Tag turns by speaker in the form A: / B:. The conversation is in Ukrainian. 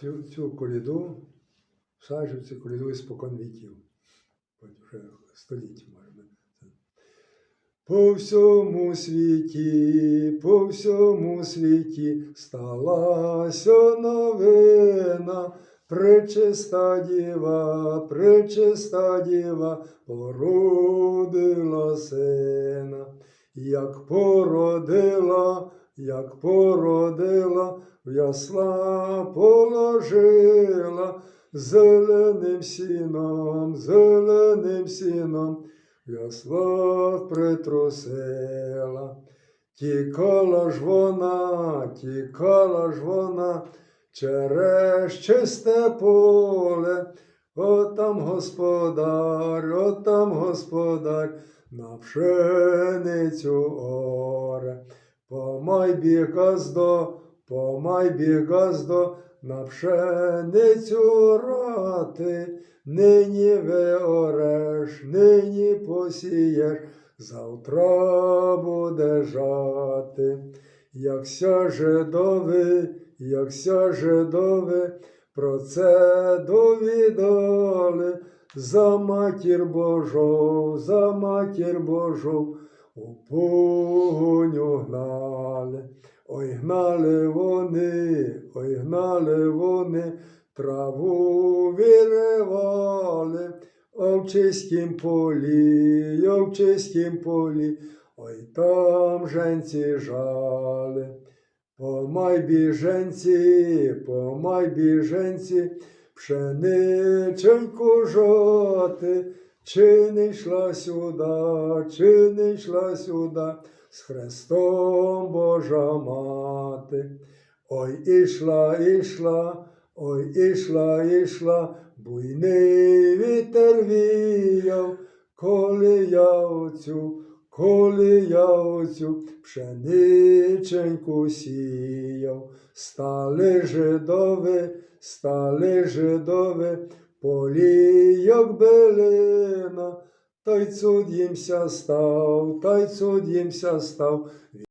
A: цю, цю коліду, всаджую цю коліду спокон віків. Вже століття, може бути. По всьому світі, по всьому світі сталася новина, пречиста діва, пречиста діва породила сина, як породила, як породила, в ясла положила, зеленим сіном, зеленим сіном, в яслах притрусила. Тікала ж вона, тікала ж вона через чисте поле, отам господар, отам господар, на пшеницю оре. Помай біг газдо, помай біг газдо, на пшеницю рати, нині ви ореш, нині посієш, завтра буде жати. Якся жидови, якся жидови, про це довідали, за матір Божу, за матір Божу, у погоню гнали. Ой, гнали вони, ой, гнали вони, траву виривали, чистім полі, чистім полі, ой, там женці жали. Помай біженці, помай біженці, пшениченьку жоти, чи не йшла сюда, чи не йшла сюда, з Христом Божа мати. Ой, ішла, ішла, ой, ішла, ішла, буйний вітер віяв, коли я оцю, коли я оцю пшениченьку сіяв, стали жидови, стали жидови, полі, як белина, та й цуд їмся став, та й цуд їмся став.